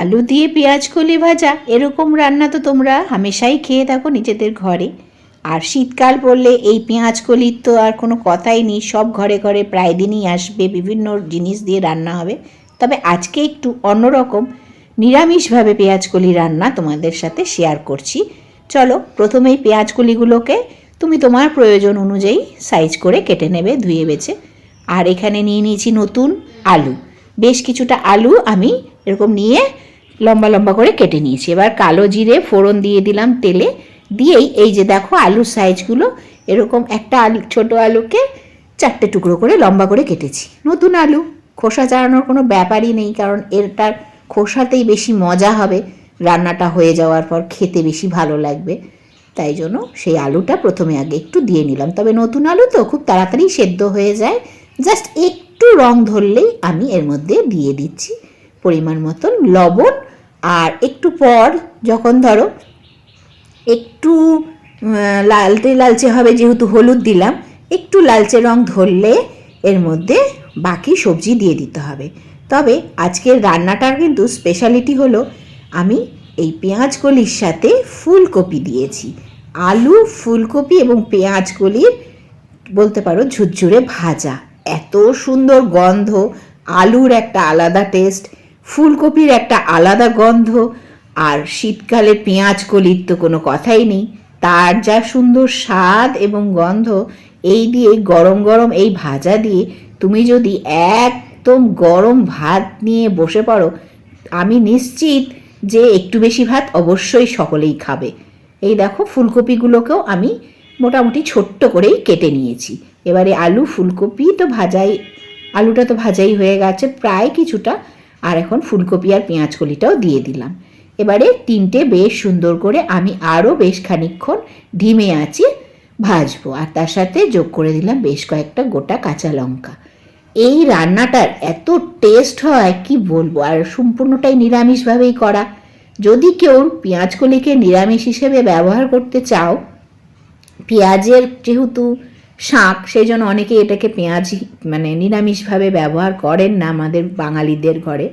আলু দিয়ে পেঁয়াজ কলি ভাজা, এরকম রান্না তো তোমরা হামেশাই খেয়ে থাকো নিজেদের ঘরে। আর শীতকাল পড়লে এই পেঁয়াজ কলির তো আর কোনো কথাই নেই, সব ঘরে ঘরে প্রায় দিনই আসবে, বিভিন্ন জিনিস দিয়ে রান্না হবে। তবে আজকে একটু অন্যরকম, নিরামিষভাবে পেঁয়াজ কলি রান্না তোমাদের সাথে শেয়ার করছি। চলো, প্রথমেই পেঁয়াজ কলিগুলোকে তুমি তোমার প্রয়োজন অনুযায়ী সাইজ করে কেটে নেবে, ধুয়ে বেছে। আর এখানে নিয়ে নিয়েছি নতুন আলু। বেশ কিছুটা আলু আমি এরকম নিয়ে লম্বা লম্বা করে কেটে নিয়েছি। এবার কালো জিরে ফোড়ন দিয়ে দিলাম তেলে। দিয়েই এই যে দেখো আলুর সাইজগুলো এরকম একটা আলু, ছোটো আলুকে চারটে টুকরো করে লম্বা করে কেটেছি। নতুন আলু, খোসা চাড়ানোর কোনো ব্যাপারই নেই, কারণ এরটার খোসাতেই বেশি মজা হবে। রান্নাটা হয়ে যাওয়ার পর খেতে বেশি ভালো লাগবে। তাই জন্য সেই আলুটা প্রথমে আগে একটু দিয়ে নিলাম। তবে নতুন আলু তো খুব তাড়াতাড়ি সেদ্ধ হয়ে যায়। জাস্ট একটু রং ধরলেই আমি এর মধ্যে দিয়ে দিচ্ছি। পরিমাণ মতন লবণ আর একটু পর যখন ধরো একটু লালচে লালচে হবে যেহেতু হলুদ দিলাম, একটু লালচে রং ধরলে এর মধ্যে বাকি সবজি দিয়ে দিতে হবে। তবে আজকের রান্নাটার কিন্তু স্পেশালিটি হলো আমি এই পেঁয়াজ কলির সাথে ফুলকপি দিয়েছি। আলু, ফুলকপি এবং পেঁয়াজ কলির বলতে পারো ঝুরঝুরে ভাজা। এত সুন্দর গন্ধ, আলুর একটা আলাদা টেস্ট ফুলকপির একটা আলাদা গন্ধ, আর শীতকালে পেঁয়াজ কলির তো কোনো কথাই নেই। তার যা সুন্দর স্বাদ এবং গন্ধ, এই দিয়ে গরম গরম এই ভাজা দিয়ে তুমি যদি একদম গরম ভাত নিয়ে বসে পড়ো, আমি নিশ্চিত যে একটু বেশি ভাত অবশ্যই সকলেই খাবে। এই দেখো ফুলকপিগুলোকেও আমি মোটামুটি ছোট্ট করেই কেটে নিয়েছি। এবারে আলু, ফুলকপি তো ভাজাই, আলুটা তো ভাজাই হয়ে গেছে, প্রায় কিছুটা আর এখন ফুলকপি আর পেঁয়াজ কলিটাও দিয়ে দিলাম। এবারে তিনটে বেশ সুন্দর করে আমি আরও বেশ খানিকক্ষণ ধিমে আঁচে ভাজবো। আর তার সাথে যোগ করে দিলাম বেশ কয়েকটা গোটা কাঁচা লঙ্কা। এই রান্নাটার এত টেস্ট হয়, কি বলব? আর সম্পূর্ণটাই নিরামিষভাবেই করা। যদি কেউ পেঁয়াজ কলিকে নিরামিষ হিসেবে ব্যবহার করতে চাও, পেঁয়াজের যেহেতু শাক সেই জন্য অনেকে এটাকে পেঁয়াজ মানে নিরামিষভাবে ব্যবহার করেন না আমাদের বাঙালিদের ঘরে।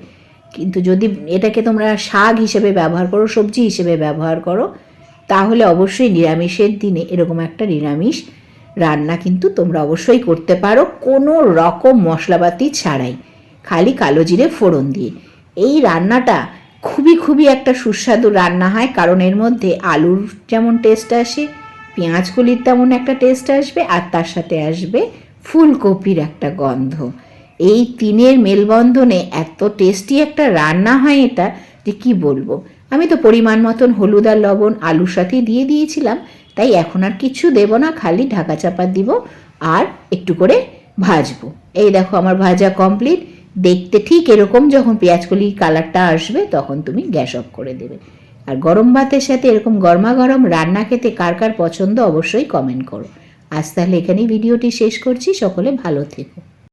কিন্তু যদি এটাকে তোমরা শাক হিসেবে ব্যবহার করো, সবজি হিসেবে ব্যবহার করো, তাহলে অবশ্যই নিরামিষের দিনে এরকম একটা নিরামিষ রান্না কিন্তু তোমরা অবশ্যই করতে পারো। কোনো রকম মশলাপাতি ছাড়াই। খালি কালো জিরে ফোড়ন দিয়ে। এই রান্নাটা খুবই খুবই একটা সুস্বাদু রান্না হয়, কারণ এর মধ্যে আলুর যেমন টেস্ট আসে পেঁয়াজ কলির তেমন একটা টেস্ট আসবে আর তার সাথে আসবে ফুলকপির একটা গন্ধ। এই তিনের মেলবন্ধনে এত টেস্টি একটা রান্না হয় এটা যে কি বলব? আমি তো পরিমাণ মতন হলুদ আর লবণ আলুর সাথে দিয়ে দিয়েছিলাম, তাই এখন আর কিছু দেব না, খালি ঢাকা চাপা দিব আর একটু করে ভাজবো। এই দেখো আমার ভাজা কমপ্লিট দেখতে ঠিক এরকম যখন পেঁয়াজকলি কালারটা আসবে তখন তুমি গ্যাস অফ করে দেবে। আর গরম ভাতের সাথে এরকম গরমা গরম রান্না খেতে কার কার পছন্দ অবশ্যই কমেন্ট করো। আজ তাহলে এখানেই ভিডিওটি শেষ করছি, সকলে ভালো থেকো।